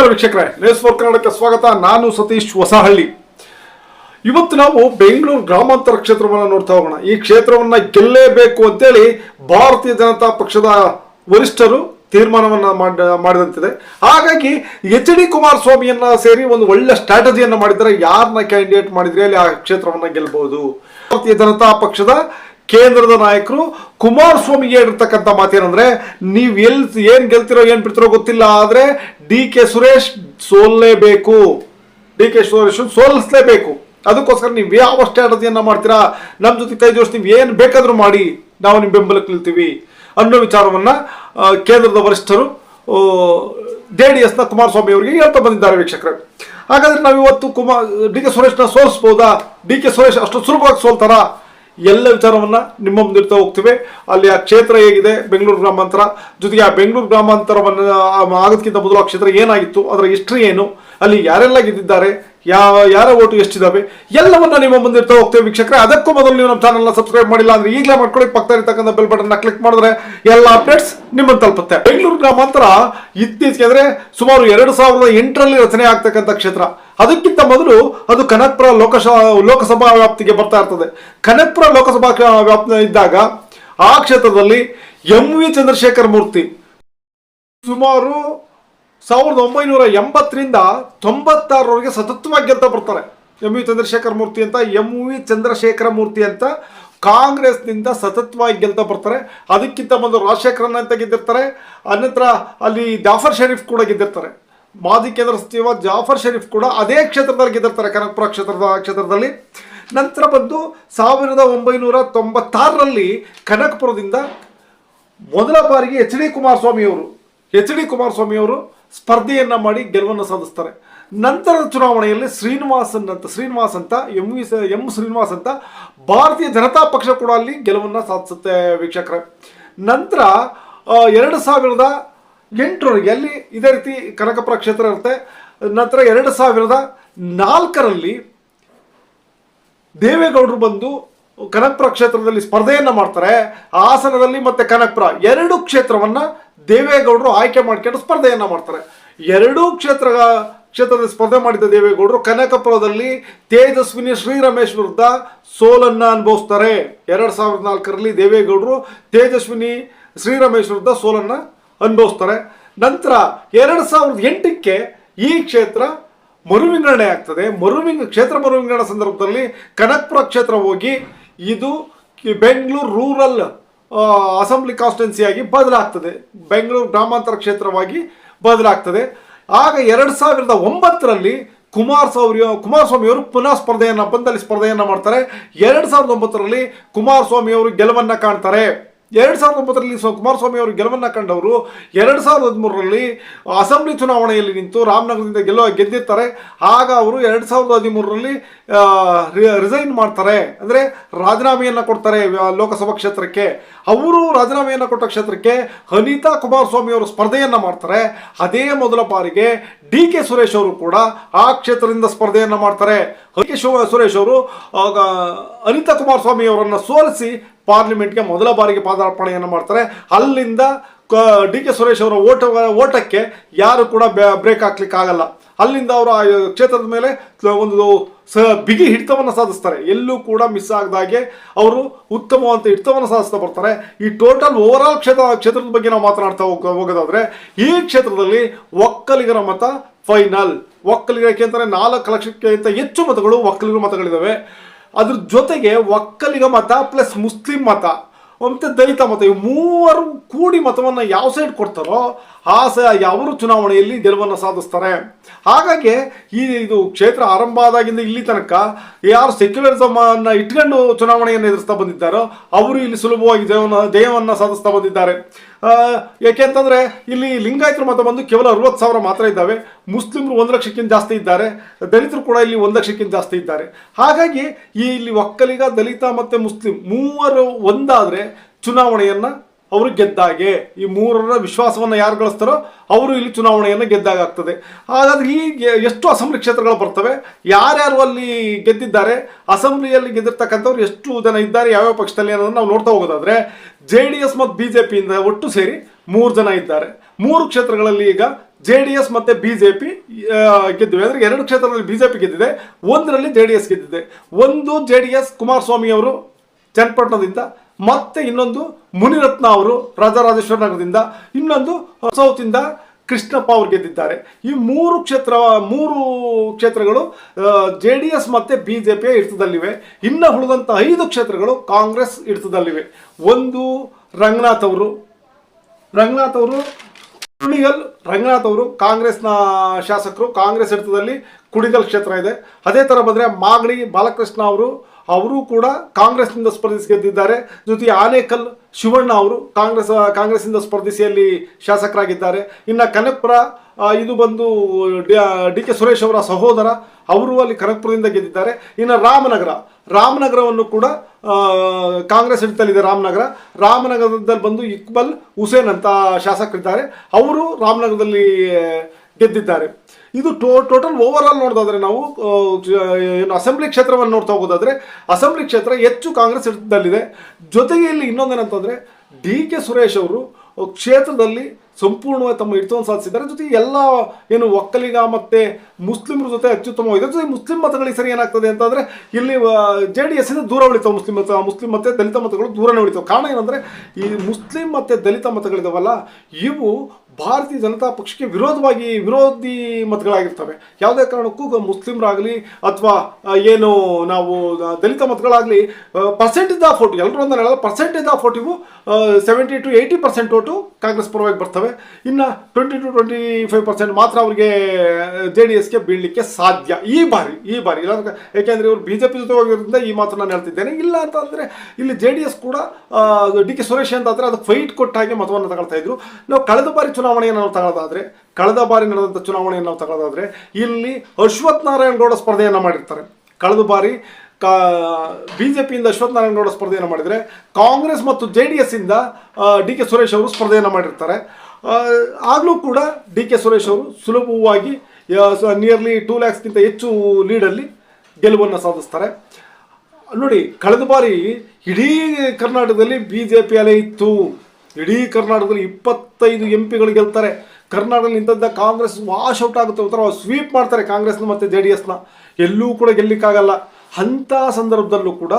ನಮಸ್ಕಾರ ವೀಕ್ಷಕರೇ, news four ಕನ್ನಡಕ್ಕೆ ಸ್ವಾಗತ. ನಾನು ಸತೀಶ್ ಹೊಸಹಳ್ಳಿ. ಇವತ್ತು ನಾವು ಬೆಂಗಳೂರು ಗ್ರಾಮಾಂತರ ಕ್ಷೇತ್ರವನ್ನು ನೋಡ್ತಾ ಹೋಗೋಣ. ಈ ಕ್ಷೇತ್ರವನ್ನ ಗೆಲ್ಲೇಬೇಕು ಅಂತೇಳಿ ಭಾರತೀಯ ಜನತಾ ಪಕ್ಷದ ವರಿಷ್ಠರು ತೀರ್ಮಾನವನ್ನ ಮಾಡ, ಮಾಡಿದಂತಿದೆ. ಹಾಗಾಗಿ ಎಚ್ ಡಿ ಕುಮಾರಸ್ವಾಮಿಯನ್ನ ಸೇರಿ ಒಂದು ಒಳ್ಳೆ ಸ್ಟ್ರಾಟಜಿಯನ್ನ ಮಾಡಿದರೆ ಯಾರನ್ನ ಕ್ಯಾಂಡಿಡೇಟ್ ಮಾಡಿದ್ರೆ ಅಲ್ಲಿ ಆ ಕ್ಷೇತ್ರವನ್ನ ಗೆಲ್ಲಬಹುದು ಭಾರತೀಯ ಜನತಾ ಪಕ್ಷದ ಕೇಂದ್ರದ ನಾಯಕರು ಕುಮಾರಸ್ವಾಮಿಗೆ ಹೇಳಿರ್ತಕ್ಕಂಥ ಮಾತೇನಂದ್ರೆ, ನೀವು ಎಲ್, ಏನ್ ಗೆಲ್ತಿರೋ, ಏನ್ ಬಿಡ್ತಿರೋ ಗೊತ್ತಿಲ್ಲ, ಆದ್ರೆ ಡಿ ಕೆ ಸುರೇಶ್ ಸೋಲ್ಲೇಬೇಕು. ಡಿ ಕೆ ಸುರೇಶ್ ಸೋಲಿಸ್ಲೇಬೇಕು. ಅದಕ್ಕೋಸ್ಕರ ನೀವು ಯಾವ ಸ್ಟ್ರಾಟಜಿಯನ್ನ ಮಾಡ್ತೀರಾ? ನಮ್ಮ ಜೊತೆ ಕೈ ಜೋಡಿಸಿ ನೀವು ಏನು ಬೇಕಾದರೂ ಮಾಡಿ. ನಾವು ನಿಮ್ಮ ಬೆಂಬಲಕ್ಕೆ ನಿಲ್ತೀವಿ ಅನ್ನೋ ವಿಚಾರವನ್ನು ಕೇಂದ್ರದ ವರಿಷ್ಠರು ಜೆ ಡಿ ಎಸ್ನ ಕುಮಾರಸ್ವಾಮಿ ಅವರಿಗೆ ಹೇಳ್ತಾ ಬಂದಿದ್ದಾರೆ ವೀಕ್ಷಕರೇ. ಹಾಗಾದ್ರೆ ನಾವು ಇವತ್ತು ಕುಮಾರ್ ಡಿ ಕೆ ಸುರೇಶ್ನ ಸೋಲಿಸ್ಬೋದಾ? ಡಿ ಕೆ ಸುರೇಶ್ ಅಷ್ಟು ಸುಲಭವಾಗಿ ಸೋಲ್ತಾರಾ? ಎಲ್ಲ ವಿಚಾರವನ್ನ ನಿಮ್ಮ ಮುಂದಿರ್ತಾ ಹೋಗ್ತೀವಿ ಅಲ್ಲಿ ಆ ಕ್ಷೇತ್ರ ಹೇಗಿದೆ ಬೆಂಗಳೂರು ಗ್ರಾಮಾಂತರ ಜೊತೆಗೆ ಆ ಬೆಂಗಳೂರು ಗ್ರಾಮಾಂತರವನ್ನು ಆಗೋದಕ್ಕಿಂತ ಮೊದಲು ಆ ಕ್ಷೇತ್ರ ಏನಾಗಿತ್ತು ಅದರ ಹಿಸ್ಟ್ರಿ ಏನು ಅಲ್ಲಿ ಯಾರೆಲ್ಲ ಗೆದ್ದಿದ್ದಾರೆ ಯಾವ, ಯಾರ ಓಟು ಎಷ್ಟಿದ್ದಾವೆ ಎಲ್ಲವನ್ನ ನಿಮ್ಮ ಮುಂದಿರ್ತಾ ಹೋಗ್ತೇವೆ ವೀಕ್ಷಕರೇ. ಅದಕ್ಕೂ ಮೊದಲು ನೀವು ನಮ್ಮ ಚಾನಲ್ನ ಸಬ್ಸ್ಕ್ರೈಬ್ ಮಾಡಿಲ್ಲ ಅಂದ್ರೆ ಈಗಲೇ ಮಾಡ್ಕೊಳ್ಳಿ. ಪಕ್ಕದ ಇರ್ತಕ್ಕಂಥ ಬೆಲ್ ಬಟನ್ನ ಕ್ಲಿಕ್ ಮಾಡಿದ್ರೆ ಎಲ್ಲ ಅಪ್ಡೇಟ್ಸ್ ನಿಮ್ಮನ್ನು ತಲುಪುತ್ತೆ. ಬೆಂಗಳೂರು ಗ್ರಾಮಾಂತರ ಇತ್ತೀಚೆಗೆ ಅಂದ್ರೆ ಸುಮಾರು ಎರಡು ಸಾವಿರದ ಎಂಟರಲ್ಲಿ ರಚನೆ ಆಗ್ತಕ್ಕಂಥ ಕ್ಷೇತ್ರ. ಅದಕ್ಕಿಂತ ಮೊದಲು ಅದು ಕನಕಪುರ ಲೋಕಸಭಾ ಲೋಕಸಭಾ ವ್ಯಾಪ್ತಿಗೆ ಬರ್ತಾ ಇರ್ತದೆ. ಕನಕಪುರ ಲೋಕಸಭಾ ವ್ಯಾಪ್ತಿ ಇದ್ದಾಗ ಆ ಕ್ಷೇತ್ರದಲ್ಲಿ ಎಂ ವಿ ಚಂದ್ರಶೇಖರ್ ಮೂರ್ತಿ. ಸುಮಾರು ಸಾವಿರದ ಒಂಬೈನೂರ ಎಂಬತ್ತರಿಂದ ತೊಂಬತ್ತಾರರವರೆಗೆ ಸತತವಾಗಿ ಗೆಲ್ತಾ ಬರ್ತಾರೆ. ಎಂ ವಿ ಚಂದ್ರಶೇಖರ ಮೂರ್ತಿ ಅಂತ, ಎಂ ವಿ ಚಂದ್ರಶೇಖರ ಮೂರ್ತಿ ಅಂತ ಕಾಂಗ್ರೆಸ್ನಿಂದ ಸತತವಾಗಿ ಗೆಲ್ತಾ ಬರ್ತಾರೆ. ಅದಕ್ಕಿಂತ ಮೊದಲು ರಾಜಶೇಖರನ್ನ ಅಂತ ಗೆದ್ದಿರ್ತಾರೆ. ಅನಂತರ ಅಲ್ಲಿ ಜಾಫರ್ ಶರೀಫ್ ಕೂಡ ಗೆದ್ದಿರ್ತಾರೆ. ಮಾಜಿ ಕೇಂದ್ರ ಸಚಿವ ಜಾಫರ್ ಶರೀಫ್ ಕೂಡ ಅದೇ ಕ್ಷೇತ್ರದಲ್ಲಿ ಗೆದ್ದಿರ್ತಾರೆ, ಕನಕಪುರ ಕ್ಷೇತ್ರದ, ಕ್ಷೇತ್ರದಲ್ಲಿ. ನಂತರ ಬಂದು ಸಾವಿರದ ಒಂಬೈನೂರ ತೊಂಬತ್ತಾರರಲ್ಲಿ ಕನಕಪುರದಿಂದ ಮೊದಲ ಬಾರಿಗೆ ಎಚ್ ಡಿ ಕುಮಾರಸ್ವಾಮಿ ಅವರು ಎಚ್ ಡಿ ಕುಮಾರಸ್ವಾಮಿ ಅವರು ಸ್ಪರ್ಧೆಯನ್ನ ಮಾಡಿ ಗೆಲುವನ್ನು ಸಾಧಿಸ್ತಾರೆ. ನಂತರದ ಚುನಾವಣೆಯಲ್ಲಿ ಶ್ರೀನಿವಾಸನ್ ಅಂತ, ಶ್ರೀನಿವಾಸ್ ಅಂತ, ಎಂ ವಿ ಎಂ ಶ್ರೀನಿವಾಸ್ ಅಂತ ಭಾರತೀಯ ಜನತಾ ಪಕ್ಷ ಕೂಡ ಅಲ್ಲಿ ಗೆಲುವನ್ನು ಸಾಧಿಸುತ್ತೆ ವೀಕ್ಷಕರ. ನಂತರ ಎರಡು ಸಾವಿರದ ಎಂಟರವರೆಗೆ ಅಲ್ಲಿ ಇದೇ ರೀತಿ ಕನಕಪುರ ಕ್ಷೇತ್ರ ಇರುತ್ತೆ. ನಂತರ ಎರಡು ಸಾವಿರದ ನಾಲ್ಕರಲ್ಲಿ ದೇವೇಗೌಡರು ಬಂದು ಕನಕಪುರ ಕ್ಷೇತ್ರದಲ್ಲಿ ಸ್ಪರ್ಧೆಯನ್ನು ಮಾಡ್ತಾರೆ ಹಾಸನದಲ್ಲಿ ಮತ್ತೆ ಕನಕಪುರ. ಎರಡು ಕ್ಷೇತ್ರವನ್ನ ದೇವೇಗೌಡರು ಆಯ್ಕೆ ಮಾಡ್ಕೊಂಡು ಸ್ಪರ್ಧೆಯನ್ನು ಮಾಡ್ತಾರೆ. ಎರಡೂ ಕ್ಷೇತ್ರ ಕ್ಷೇತ್ರದಲ್ಲಿ ಸ್ಪರ್ಧೆ ಮಾಡಿದ ದೇವೇಗೌಡರು ಕನಕಪುರದಲ್ಲಿ ತೇಜಸ್ವಿನಿ ಶ್ರೀರಮೇಶ್ ವಿರುದ್ಧ ಸೋಲನ್ನ ಅನುಭವಿಸ್ತಾರೆ. ಎರಡು ಸಾವಿರದ ನಾಲ್ಕರಲ್ಲಿ ದೇವೇಗೌಡರು ತೇಜಸ್ವಿನಿ ಶ್ರೀರಮೇಶ್ ವಿರುದ್ಧ ಸೋಲನ್ನ ಅನುಭವಿಸ್ತಾರೆ. ನಂತರ ಎರಡ್ ಸಾವಿರದ ಎಂಟಕ್ಕೆ ಈ ಕ್ಷೇತ್ರ ಮರುವಿಂಗಡಣೆ ಆಗ್ತದೆ. ಮರುವಿಂಗ, ಕ್ಷೇತ್ರ ಮರುವಿಂಗಡಣೆ ಸಂದರ್ಭದಲ್ಲಿ ಕನಕಪುರ ಕ್ಷೇತ್ರ ಹೋಗಿ ಇದು ಬೆಂಗಳೂರು ರೂರಲ್ ಅಸೆಂಬ್ಲಿ ಕಾನ್ಸ್ಟಿಟ್ಯೂನ್ಸಿಯಾಗಿ ಬದಲಾಗ್ತದೆ. ಬೆಂಗಳೂರು ಗ್ರಾಮಾಂತರ ಕ್ಷೇತ್ರವಾಗಿ ಬದಲಾಗ್ತದೆ. ಆಗ ಎರಡು ಸಾವಿರದ ಒಂಬತ್ತರಲ್ಲಿ ಕುಮಾರಸ್ವಾಮಿ ಅವರು ಪುನಃ ಸ್ಪರ್ಧೆಯನ್ನು ಬಂದಲ್ಲಿ ಸ್ಪರ್ಧೆಯನ್ನು ಮಾಡ್ತಾರೆ. ಎರಡು ಸಾವಿರದ ಒಂಬತ್ತರಲ್ಲಿ ಕುಮಾರಸ್ವಾಮಿ ಅವರು ಗೆಲುವನ್ನು ಕಾಣ್ತಾರೆ. ಎರಡು ಸಾವಿರದ ಒಂಬತ್ತರಲ್ಲಿ ಸೊ ಕುಮಾರಸ್ವಾಮಿ ಅವರು ಗೆಲುವನ್ನ ಕಂಡವರು. ಎರಡು ಸಾವಿರದ ಹದಿಮೂರರಲ್ಲಿ ಅಸೆಂಬ್ಲಿ ಚುನಾವಣೆಯಲ್ಲಿ ನಿಂತು ರಾಮನಗರದಿಂದ ಗೆಲ್ಲುವ ಗೆದ್ದಿರ್ತಾರೆ. ಆಗ ಅವರು ಎರಡು ಸಾವಿರದ ಹದಿಮೂರರಲ್ಲಿ ರಿಸೈನ್ ಮಾಡ್ತಾರೆ. ಅಂದರೆ ರಾಜೀನಾಮೆಯನ್ನು ಕೊಡ್ತಾರೆ ಲೋಕಸಭಾ ಕ್ಷೇತ್ರಕ್ಕೆ. ಅವರು ರಾಜೀನಾಮೆಯನ್ನು ಕೊಟ್ಟ ಕ್ಷೇತ್ರಕ್ಕೆ ಅನಿತಾ ಕುಮಾರಸ್ವಾಮಿ ಅವರು ಸ್ಪರ್ಧೆಯನ್ನು ಮಾಡ್ತಾರೆ. ಅದೇ ಮೊದಲ ಬಾರಿಗೆ ಡಿ ಕೆ ಸುರೇಶ್ ಅವರು ಕೂಡ ಆ ಕ್ಷೇತ್ರದಿಂದ ಸ್ಪರ್ಧೆಯನ್ನು ಮಾಡ್ತಾರೆ. ಡಿ ಸುರೇಶ್ ಅವರು ಅನಿತಾ ಕುಮಾರಸ್ವಾಮಿ ಅವರನ್ನು ಸೋಲಿಸಿ ಪಾರ್ಲಿಮೆಂಟ್ಗೆ ಮೊದಲ ಬಾರಿಗೆ ಪಾದಾರ್ಪಣೆಯನ್ನು ಮಾಡ್ತಾರೆ. ಅಲ್ಲಿಂದ ಡಿ ಕೆ ಸುರೇಶ್ ಅವರ ಓಟ, ಓಟಕ್ಕೆ ಯಾರು ಕೂಡ ಬ್ರೇಕ್ ಹಾಕ್ಲಿಕ್ಕೆ ಆಗಲ್ಲ. ಅಲ್ಲಿಂದ ಅವರು ಆ, ಕ್ಷೇತ್ರದ ಮೇಲೆ ಒಂದು ಸ, ಬಿಗಿ ಹಿಡಿತವನ್ನು ಸಾಧಿಸ್ತಾರೆ. ಎಲ್ಲೂ ಕೂಡ ಮಿಸ್ ಆಗದಾಗೆ ಅವರು ಉತ್ತಮವಾದ ಹಿಡಿತವನ್ನು ಸಾಧಿಸ್ತಾ ಬರ್ತಾರೆ. ಈ ಟೋಟಲ್ ಓವರ್ ಆಲ್ ಕ್ಷೇತ್ರ, ಕ್ಷೇತ್ರದ ಬಗ್ಗೆ ನಾವು ಮಾತನಾಡ್ತಾ ಹೋಗ, ಹೋಗೋದಾದರೆ, ಈ ಕ್ಷೇತ್ರದಲ್ಲಿ ಒಕ್ಕಲಿಗರ ಮತ ಫೈನಲ್ ಒಕ್ಕಲಿಗರಕ್ಕೆ ಅಂತಾರೆ ನಾಲ್ಕು ಲಕ್ಷಕ್ಕಿಂತ ಹೆಚ್ಚು ಮತಗಳು ಒಕ್ಕಲಿಗರ ಮತಗಳಿದಾವೆ ಅದ್ರ ಜೊತೆಗೆ ಒಕ್ಕಲಿಗ ಮತ ಪ್ಲಸ್ ಮುಸ್ಲಿಂ ಮತ, ಮತ್ತು ದಲಿತ ಮತ ಈ ಮೂವರು ಕೂಡಿ ಮತವನ್ನು ಯಾವ ಸೈಡ್ ಕೊಡ್ತಾರೋ ಆ ಸ ಅವರು ಚುನಾವಣೆಯಲ್ಲಿ ಗೆಲುವನ್ನು ಸಾಧಿಸ್ತಾರೆ. ಹಾಗಾಗಿ ಈ ಇದು ಕ್ಷೇತ್ರ ಆರಂಭ ಆದಾಗಿಂದ ಇಲ್ಲಿ ತನಕ ಯಾರು ಸೆಕ್ಯುಲರಿಸಮ್ ಅನ್ನ ಇಟ್ಕೊಂಡು ಚುನಾವಣೆಯನ್ನು ಎದುರಿಸ್ತಾ ಬಂದಿದ್ದಾರೋ ಅವರು ಇಲ್ಲಿ ಸುಲಭವಾಗಿ ಜಯವನ್ನು ಜಯವನ್ನು ಸಾಧಿಸ್ತಾ ಬಂದಿದ್ದಾರೆ. ಯಾಕೆಂತಂದ್ರೆ ಇಲ್ಲಿ ಲಿಂಗಾಯತರ ಮತ ಬಂದು ಕೇವಲ ಅರವತ್ತು ಸಾವಿರ ಮಾತ್ರ ಇದ್ದಾವೆ. ಮುಸ್ಲಿಮರು ಒಂದು ಲಕ್ಷಕ್ಕಿಂತ ಜಾಸ್ತಿ ಇದ್ದಾರೆ. ದಲಿತರು ಕೂಡ ಇಲ್ಲಿ ಒಂದು ಲಕ್ಷಕ್ಕಿಂತ ಜಾಸ್ತಿ ಇದ್ದಾರೆ. ಹಾಗಾಗಿ ಈ ಇಲ್ಲಿ ಒಕ್ಕಲಿಗ, ದಲಿತ ಮತ್ತೆ ಮುಸ್ಲಿಂ ಮೂವರು ಒಂದಾದ್ರೆ ಚುನಾವಣೆಯನ್ನ ಅವರು ಗೆದ್ದಾಗೆ, ಈ ಮೂರರ ವಿಶ್ವಾಸವನ್ನು ಯಾರು ಗಳಿಸ್ತಾರೋ ಅವರು ಇಲ್ಲಿ ಚುನಾವಣೆಯನ್ನು ಗೆದ್ದಾಗ ಆಗ್ತದೆ ಹಾಗಾದ್ರೆ ಈ ಎಷ್ಟು ಅಸೆಂಬ್ಲಿ ಕ್ಷೇತ್ರಗಳು ಬರ್ತವೆ? ಯಾರ್ಯಾರು ಅಲ್ಲಿ ಗೆದ್ದಿದ್ದಾರೆ? ಅಸೆಂಬ್ಲಿಯಲ್ಲಿ ಗೆದ್ದಿರ್ತಕ್ಕಂಥವ್ರು ಎಷ್ಟು ಜನ ಇದ್ದಾರೆ? ಯಾವ್ಯಾವ ಪಕ್ಷದಲ್ಲಿ ಅನ್ನೋದನ್ನ ನಾವು ನೋಡ್ತಾ ಹೋಗೋದಾದ್ರೆ, ಜೆ ಡಿ ಎಸ್ ಮತ್ತು ಬಿ ಜೆ ಪಿಯಿಂದ ಒಟ್ಟು ಸೇರಿ ಮೂರು ಜನ ಇದ್ದಾರೆ. ಮೂರು ಕ್ಷೇತ್ರಗಳಲ್ಲಿ ಈಗ ಜೆ ಡಿ ಎಸ್ ಮತ್ತು ಬಿ ಜೆ ಪಿ ಗೆದ್ದಿವೆ. ಅಂದರೆ ಎರಡು ಕ್ಷೇತ್ರದಲ್ಲಿ ಬಿ ಜೆ ಪಿ ಗೆದ್ದಿದೆ, ಒಂದರಲ್ಲಿ ಜೆ ಡಿ ಎಸ್ ಗೆದ್ದಿದೆ. ಒಂದು ಜೆ ಡಿ ಎಸ್ ಕುಮಾರಸ್ವಾಮಿ ಅವರು ಚನ್ನಪಟ್ಟಣದಿಂದ ಮತ್ತೆ ಇನ್ನೊಂದು ಮುನಿರತ್ನ ಅವರು ರಾಜರಾಜೇಶ್ವರ ನಗರದಿಂದ ಇನ್ನೊಂದು ಸೌತಿಂದ ಕೃಷ್ಣಪ್ಪ ಅವರು ಗೆದ್ದಿದ್ದಾರೆ. ಈ ಮೂರು ಕ್ಷೇತ್ರ, ಮೂರು ಕ್ಷೇತ್ರಗಳು ಜೆ ಡಿ ಎಸ್ ಮತ್ತು ಬಿ ಜೆ ಪಿಯ ಹಿಡಿತದಲ್ಲಿವೆ ಇನ್ನು ಉಳಿದಂಥ ಐದು ಕ್ಷೇತ್ರಗಳು ಕಾಂಗ್ರೆಸ್ ಹಿಡಿತದಲ್ಲಿವೆ ಒಂದು ರಂಗನಾಥ್ ಅವರು. ರಂಗನಾಥ್ ಅವರು ಕುಣಿಗಲ್, ರಂಗನಾಥ್ ಅವರು ಕಾಂಗ್ರೆಸ್ನ ಶಾಸಕರು. ಕಾಂಗ್ರೆಸ್ ಹಿಡಿತದಲ್ಲಿ ಕುಣಿಗಲ್ ಕ್ಷೇತ್ರ ಇದೆ. ಅದೇ ಥರ ಬಂದರೆ ಮಾಗಡಿ ಬಾಲಕೃಷ್ಣ ಅವರು ಅವರು ಕೂಡ ಕಾಂಗ್ರೆಸ್ನಿಂದ ಸ್ಪರ್ಧಿಸಿ ಗೆದ್ದಿದ್ದಾರೆ. ಜೊತೆಗೆ ಆನೇಕಲ್ ಶಿವಣ್ಣ ಅವರು ಕಾಂಗ್ರೆಸ್ ಕಾಂಗ್ರೆಸ್ಸಿಂದ ಸ್ಪರ್ಧಿಸಿ ಅಲ್ಲಿ ಶಾಸಕರಾಗಿದ್ದಾರೆ. ಇನ್ನು ಕನಕಪುರ ಇದು ಬಂದು ಡಿ ಕೆ ಸುರೇಶ್ ಅವರ ಸಹೋದರ, ಅವರು ಅಲ್ಲಿ ಕನಕಪುರದಿಂದ ಗೆದ್ದಿದ್ದಾರೆ. ಇನ್ನು ರಾಮನಗರ, ರಾಮನಗರವನ್ನು ಕೂಡ ಕಾಂಗ್ರೆಸ್ ಹಿಡಿತಲ್ಲಿದೆ ರಾಮನಗರ. ರಾಮನಗರದಲ್ಲಿ ಬಂದು ಇಕ್ಬಲ್ ಹುಸೇನ್ ಅಂತ ಶಾಸಕರಿದ್ದಾರೆ. ಅವರು ರಾಮನಗರದಲ್ಲಿ ಗೆದ್ದಿದ್ದಾರೆ. ಇದು ಟೋ, ಟೋಟಲ್ ಓವರ್ ಆಲ್ ನೋಡೋದಾದ್ರೆ ನಾವು ಏನು ಅಸೆಂಬ್ಲಿ ಕ್ಷೇತ್ರವನ್ನು ನೋಡ್ತಾ ಹೋಗೋದಾದ್ರೆ, ಅಸೆಂಬ್ಲಿ ಕ್ಷೇತ್ರ ಹೆಚ್ಚು ಕಾಂಗ್ರೆಸ್ ಹಿಡಿತದಲ್ಲಿದೆ ಜೊತೆಗೆ ಇಲ್ಲಿ ಇನ್ನೊಂದೇನಂತಂದರೆ, ಡಿ ಕೆ ಸುರೇಶ್ ಅವರು ಕ್ಷೇತ್ರದಲ್ಲಿ ಸಂಪೂರ್ಣವಾಗಿ ತಮ್ಮ ಹಿಡಿತವನ್ನು ಸಾಧಿಸಿದ್ದಾರೆ. ಜೊತೆಗೆ ಎಲ್ಲ, ಏನು ಒಕ್ಕಲಿಗ ಮತ್ತೆ ಮುಸ್ಲಿಮರ ಜೊತೆ ಅತ್ಯುತ್ತಮವಾಗಿದೆ ಜೊತೆಗೆ ಮುಸ್ಲಿಂ ಮತಗಳಿಗೆ ಸರಿ ಏನಾಗ್ತದೆ ಅಂತಂದರೆ, ಇಲ್ಲಿ ಜೆ ಡಿ ಎಸ್ಸಿಂದ ದೂರ ಉಳಿತಾವೆ ಮುಸ್ಲಿಂ ಮತ, ಮುಸ್ಲಿಂ ಮತ್ತೆ ದಲಿತ ಮತಗಳು ದೂರನೇ ಉಳಿತಾವೆ. ಕಾರಣ ಏನಂದ್ರೆ, ಈ ಮುಸ್ಲಿಂ ಮತ್ತೆ ದಲಿತ ಮತಗಳಿದಾವಲ್ಲ, ಇವು ಭಾರತೀಯ ಜನತಾ ಪಕ್ಷಕ್ಕೆ ವಿರೋಧವಾಗಿ ವಿರೋಧಿ ಮತಗಳಾಗಿರ್ತವೆ. ಯಾವುದೇ ಕಾರಣಕ್ಕೂ ಮುಸ್ಲಿಮರಾಗಲಿ ಅಥವಾ ಏನು ನಾವು ದಲಿತ ಮತಗಳಾಗಲಿ ಆಫ್ ಓಟು ಎಲ್ಲರೂ ಅಂತ ಹೇಳೋದು percentage of forty seventy to eighty percent vote Congress ಪರವಾಗಿ ಬರ್ತವೆ. ಇನ್ನು twenty to twenty five percent ಮಾತ್ರ ಅವರಿಗೆ ಜೆ ಡಿ ಎಸ್ಗೆ ಬೀಳಲಿಕ್ಕೆ ಸಾಧ್ಯ. ಈ ಬಾರಿ ಈ ಬಾರಿ. ಇಲ್ಲ ಏಕೆಂದರೆ ಇವರು ಬಿ ಜೆ ಪಿ ಜೊತೆ ಹೋಗಿರೋದ್ರಿಂದ ಈ ಮಾತ್ರ ನಾನು ಹೇಳ್ತಿದ್ದೇನೆ. ಇಲ್ಲ ಅಂತ ಅಂದರೆ ಇಲ್ಲಿ ಜೆ ಡಿ ಎಸ್ ಕೂಡ ಡಿ ಕೆ ಸುರೇಶ್ ಅಂತ ಆದರೆ ಅದು ಫೈಟ್ ಕೊಟ್ಟ ಹಾಗೆ ಮತವನ್ನು ತಗೊಳ್ತಾ ಇದ್ರು. ನಾವು ಕಳೆದ ಬಾರಿ ಚುನಾವಣೆಯನ್ನು ನಾವು ತಗೊಳ್ಳೋದಾದ್ರೆ ಕಳೆದ ಬಾರಿ ನಡೆದಂಥ ಚುನಾವಣೆಯನ್ನು ನಾವು ತಗೊಳ್ಳೋದಾದ್ರೆ ಇಲ್ಲಿ ಅಶ್ವಥ್ ನಾರಾಯಣ ಗೌಡ ಸ್ಪರ್ಧೆಯನ್ನು ಮಾಡಿರ್ತಾರೆ. ಕಳೆದ ಬಾರಿ ಕಾ ಬಿ ಜೆ ಪಿಯಿಂದ ಅಶ್ವಥ್ ನಾರಾಯಣ ಗೌಡ ಸ್ಪರ್ಧೆಯನ್ನು ಮಾಡಿದರೆ, ಕಾಂಗ್ರೆಸ್ ಮತ್ತು ಜೆ ಡಿ ಎಸ್ ಇಂದ ಡಿ ಕೆ ಸುರೇಶ್ ಅವರು ಸ್ಪರ್ಧೆಯನ್ನು ಮಾಡಿರ್ತಾರೆ. ಆಗಲೂ ಕೂಡ ಡಿ ಕೆ ಸುರೇಶ್ ಅವರು ಸುಲಭವಾಗಿ ನಿಯರ್ಲಿ ಟೂ ಲ್ಯಾಕ್ಸ್ಗಿಂತ ಹೆಚ್ಚು ಲೀಡಲ್ಲಿ ಗೆಲುವನ್ನು ಸಾಧಿಸ್ತಾರೆ. ನೋಡಿ, ಕಳೆದ ಬಾರಿ ಇಡೀ ಕರ್ನಾಟಕದಲ್ಲಿ ಬಿ ಜೆ ಪಿ ಅಲೆ ಇತ್ತು. ಇಡೀ ಕರ್ನಾಟಕದಲ್ಲಿ ಇಪ್ಪತ್ತೈದು ಎಂ ಪಿಗಳು ಗೆಲ್ತಾರೆ. ಕರ್ನಾಟಕದಲ್ಲಿ ಇಂಥದ್ದ ಕಾಂಗ್ರೆಸ್ ವಾಶ್ ಔಟ್ ಆಗುತ್ತೆ ಒಂಥರ ಸ್ವೀಪ್ ಮಾಡ್ತಾರೆ ಕಾಂಗ್ರೆಸ್ನ ಮತ್ತು ಜೆ ಡಿ ಎಸ್ನ ಎಲ್ಲೂ ಕೂಡ ಗೆಲ್ಲಿಕ್ಕಾಗಲ್ಲ. ಅಂಥ ಸಂದರ್ಭದಲ್ಲೂ ಕೂಡ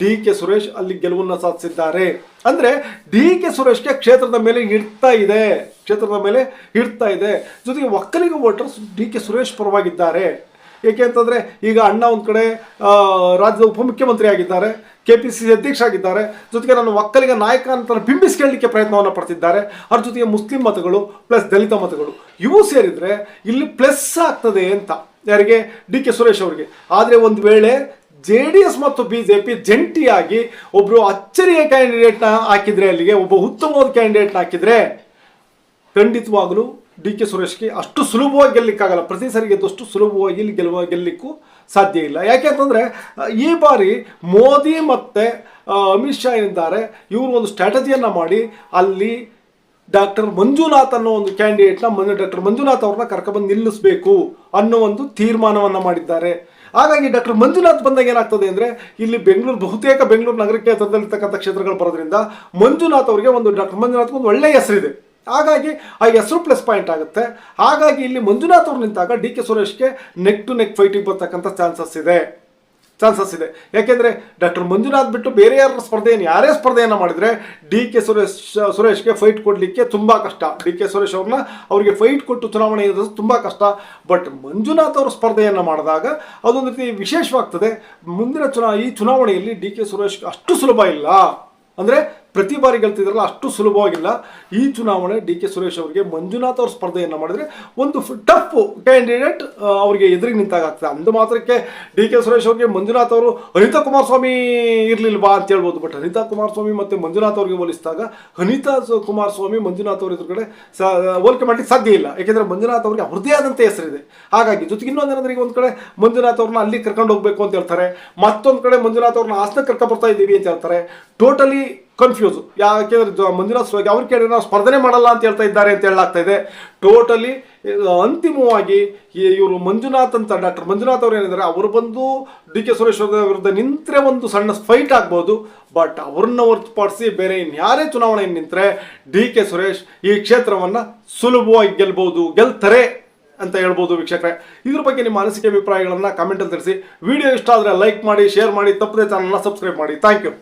ಡಿ ಕೆ ಸುರೇಶ್ ಅಲ್ಲಿ ಗೆಲುವನ್ನು ಸಾಧಿಸಿದ್ದಾರೆ. ಅಂದರೆ ಡಿ ಕೆ ಸುರೇಶ್ಗೆ ಕ್ಷೇತ್ರದ ಮೇಲೆ ಇಡ್ತಾ ಇದೆ. ಕ್ಷೇತ್ರದ ಮೇಲೆ ಇಡ್ತಾ ಇದೆ. ಜೊತೆಗೆ Vokkaliga voters D K Suresh ಪರವಾಗಿದ್ದಾರೆ. ಏಕೆ ಅಂತಂದರೆ ಈಗ ಅಣ್ಣ ಒಂದು ಕಡೆ ರಾಜ್ಯದ ಉಪಮುಖ್ಯಮಂತ್ರಿ ಆಗಿದ್ದಾರೆ. ಕೆ ಪಿ ಸಿ ಸಿ ಅಧ್ಯಕ್ಷ ಆಗಿದ್ದಾರೆ. ಜೊತೆಗೆ ನಾನು ಒಕ್ಕಲಿಗ ನಾಯಕ ಅಂತ ಬಿಂಬಿಸ್ಕೊಳ್ಳಿಕ್ಕೆ ಪ್ರಯತ್ನವನ್ನು ಪಡ್ತಿದ್ದಾರೆ. ಅವ್ರ ಜೊತೆಗೆ ಮುಸ್ಲಿಂ ಮತಗಳು ಪ್ಲಸ್ ದಲಿತ ಮತಗಳು ಇವು ಸೇರಿದರೆ ಇಲ್ಲಿ ಪ್ಲಸ್ ಆಗ್ತದೆ ಅಂತ. ಯಾರಿಗೆ? ಡಿ ಕೆ ಸುರೇಶ್ ಅವರಿಗೆ. ಆದರೆ ಒಂದು ವೇಳೆ ಜೆ ಡಿ ಎಸ್ ಮತ್ತು ಬಿ ಜೆ ಪಿ ಜಂಟಿಯಾಗಿ ಒಬ್ಬರು ಅಚ್ಚರಿಯ ಕ್ಯಾಂಡಿಡೇಟ್ನ ಹಾಕಿದ್ರೆ ಅಲ್ಲಿಗೆ, ಒಬ್ಬ ಉತ್ತಮವಾದ ಕ್ಯಾಂಡಿಡೇಟ್ನ ಹಾಕಿದರೆ ಖಂಡಿತವಾಗಲೂ ಡಿ ಕೆ ಸುರೇಶ್ಗೆ ಅಷ್ಟು ಸುಲಭವಾಗಿ ಗೆಲ್ಲಕ್ಕಾಗಲ್ಲ ಪ್ರತಿ ಸರಿ ಗೆದ್ದಷ್ಟು ಸುಲಭವಾಗಿ ಇಲ್ಲಿ ಗೆಲ್ಲುವ ಗೆಲ್ಲಲಿಕ್ಕೂ ಸಾಧ್ಯ ಇಲ್ಲ. ಯಾಕೆ ಅಂತಂದರೆ ಈ ಬಾರಿ ಮೋದಿ ಮತ್ತು ಅಮಿತ್ ಶಾ ಏನಿದ್ದಾರೆ ಇವರು ಒಂದು ಸ್ಟ್ರಾಟಜಿಯನ್ನು ಮಾಡಿ ಅಲ್ಲಿ ಡಾಕ್ಟರ್ ಮಂಜುನಾಥ್ ಅನ್ನೋ ಒಂದು ಕ್ಯಾಂಡಿಡೇಟ್ನ ಮಂಜು ಡಾಕ್ಟರ್ ಮಂಜುನಾಥ್ ಅವ್ರನ್ನ ಕರ್ಕೊಂಬಂದು ನಿಲ್ಲಿಸಬೇಕು ಅನ್ನೋ ಒಂದು ತೀರ್ಮಾನವನ್ನು ಮಾಡಿದ್ದಾರೆ. ಹಾಗಾಗಿ ಡಾಕ್ಟರ್ ಮಂಜುನಾಥ್ ಬಂದಾಗ ಏನಾಗ್ತದೆ ಅಂದರೆ, ಇಲ್ಲಿ ಬೆಂಗಳೂರು, ಬಹುತೇಕ ಬೆಂಗಳೂರು ನಗರ ಕ್ಷೇತ್ರದಲ್ಲಿರ್ತಕ್ಕಂಥ ಕ್ಷೇತ್ರಗಳು ಬರೋದ್ರಿಂದ ಮಂಜುನಾಥ್ ಅವರಿಗೆ ಒಂದು ಡಾಕ್ಟರ್ ಮಂಜುನಾಥ್ ಒಂದು ಒಳ್ಳೆಯ ಹೆಸರಿದೆ. ಹಾಗಾಗಿ ಆ ಹೆಸರು ಪ್ಲಸ್ ಪಾಯಿಂಟ್ ಆಗುತ್ತೆ. ಹಾಗಾಗಿ ಇಲ್ಲಿ ಮಂಜುನಾಥ್ ಅವ್ರು ನಿಂತಾಗ ಡಿ ಕೆ ಸುರೇಶ್ಗೆ ನೆಕ್ ಟು ನೆಕ್ ಫೈಟಿಂಗ್ ಬರ್ತಕ್ಕಂಥ ಚಾನ್ಸಸ್ ಇದೆ. ಚಾನ್ಸಸ್ ಇದೆ. ಯಾಕೆಂದರೆ ಡಾಕ್ಟರ್ ಮಂಜುನಾಥ್ ಬಿಟ್ಟು ಬೇರೆ ಯಾರ ಸ್ಪರ್ಧೆಯನ್ನು, ಯಾರೇ ಸ್ಪರ್ಧೆಯನ್ನು ಮಾಡಿದರೆ ಡಿ ಕೆ ಸುರೇಶ್, ಸುರೇಶ್ಗೆ ಫೈಟ್ ಕೊಡಲಿಕ್ಕೆ ತುಂಬ ಕಷ್ಟ. ಡಿ ಕೆ ಸುರೇಶ್ ಅವ್ರನ್ನ ಅವರಿಗೆ ಫೈಟ್ ಕೊಟ್ಟು ಚುನಾವಣೆ ಎದುರಿಸೋದು ತುಂಬ ಕಷ್ಟ. ಬಟ್ ಮಂಜುನಾಥ್ ಅವರು ಸ್ಪರ್ಧೆಯನ್ನು ಮಾಡಿದಾಗ ಅದೊಂದು ರೀತಿ ವಿಶೇಷವಾಗ್ತದೆ. ಮುಂದಿನ ಚುನಾ, ಈ ಚುನಾವಣೆಯಲ್ಲಿ ಡಿ ಕೆ ಸುರೇಶ್ ಅಷ್ಟು ಸುಲಭ ಇಲ್ಲ. ಅಂದರೆ ಪ್ರತಿ ಬಾರಿ ಗೆಲ್ತಿದ್ರಲ್ಲ ಅಷ್ಟು ಸುಲಭವಾಗಿಲ್ಲ. ಈ ಚುನಾವಣೆ ಡಿ ಕೆ ಸುರೇಶ್ ಅವರಿಗೆ ಮಂಜುನಾಥ್ ಅವ್ರ ಸ್ಪರ್ಧೆಯನ್ನು ಮಾಡಿದರೆ ಒಂದು ಟಫ್ ಕ್ಯಾಂಡಿಡೇಟ್ ಅವರಿಗೆ ಎದುರಿಗೆ ನಿಂತಾಗ ಆಗ್ತದೆ ಅಂದು ಮಾತ್ರಕ್ಕೆ ಡಿ ಕೆ ಸುರೇಶ್ ಅವರಿಗೆ ಮಂಜುನಾಥ್ ಅವರು ಅನಿತಾ ಕುಮಾರಸ್ವಾಮಿ ಇರಲಿಲ್ವಾ ಅಂತ ಹೇಳ್ಬೋದು. ಬಟ್ ಅನಿತಾ ಕುಮಾರಸ್ವಾಮಿ ಮತ್ತು ಮಂಜುನಾಥ್ ಅವರಿಗೆ ಹೋಲಿಸಿದಾಗ ಅನಿತಾ ಕುಮಾರಸ್ವಾಮಿ ಮಂಜುನಾಥ್ ಅವ್ರ ಎದುರುಗಡೆ ಸ, ಹೋಲಿಕೆ ಮಾಡಲಿಕ್ಕೆ ಸಾಧ್ಯ ಇಲ್ಲ. ಯಾಕೆಂದರೆ ಮಂಜುನಾಥ್ ಅವರಿಗೆ ಅವ್ರದ್ದೇ ಆದಂಥ ಹೆಸರಿದೆ. ಹಾಗಾಗಿ ಜೊತೆಗೆ ಇನ್ನೊಂದೇನಂದ್ರೆ ಈಗ ಒಂದು ಕಡೆ ಮಂಜುನಾಥ್ ಅವ್ರನ್ನ ಅಲ್ಲಿ ಕರ್ಕೊಂಡು ಹೋಗಬೇಕು ಅಂತ ಹೇಳ್ತಾರೆ. ಮತ್ತೊಂದು ಕಡೆ ಮಂಜುನಾಥ್ ಅವ್ರನ್ನ ಹಾಸನ ಕರ್ಕೊಂಡು ಬರ್ತಾ ಇದ್ದೀವಿ ಅಂತ ಹೇಳ್ತಾರೆ. ಟೋಟಲಿ ಕನ್ಫ್ಯೂಸ್ ಯಾಕೆಂದ್ರೆ ಮಂಜುನಾಥ್ ಸ್ವಾಮಿ ಅವ್ರು ಕೇಳಿ ನಾವು ಸ್ಪರ್ಧನೆ ಮಾಡಲ್ಲ ಅಂತ ಹೇಳ್ತಾ ಇದ್ದಾರೆ ಅಂತ ಹೇಳಲಾಗ್ತಾ ಇದೆ. ಟೋಟಲಿ ಅಂತಿಮವಾಗಿ ಇವರು ಮಂಜುನಾಥ್ ಅಂತ ಡಾಕ್ಟರ್ ಮಂಜುನಾಥ್ ಅವರು ಏನಿದ್ದಾರೆ, ಅವರು ಬಂದು ಡಿ ಕೆ ಸುರೇಶ್ವರ ವಿರುದ್ಧ ನಿಂತರೆ ಒಂದು ಸಣ್ಣ ಫೈಟ್ ಆಗ್ಬೋದು ಬಟ್ ಅವ್ರನ್ನ ಹೊರತುಪಡಿಸಿ ಬೇರೆ ಇನ್ಯಾರೇ ಚುನಾವಣೆ ನಿಂತರೆ ಡಿ ಕೆ ಸುರೇಶ್ ಈ ಕ್ಷೇತ್ರವನ್ನು ಸುಲಭವಾಗಿ ಗೆಲ್ಬಹುದು ಗೆಲ್ತಾರೆ ಅಂತ ಹೇಳ್ಬೋದು ವೀಕ್ಷಕರೇ. ಇದ್ರ ಬಗ್ಗೆ ನಿಮ್ಮ ಅನಿಸಿಕೆ, ಅಭಿಪ್ರಾಯಗಳನ್ನು ಕಾಮೆಂಟಲ್ಲಿ ತಿಳಿಸಿ. ವಿಡಿಯೋ ಇಷ್ಟ ಆದರೆ ಲೈಕ್ ಮಾಡಿ ಶೇರ್ ಮಾಡಿ, ತಪ್ಪದೆ ಚಾನಲ್ನ ಸಬ್ಸ್ಕ್ರೈಬ್ ಮಾಡಿ. Thank you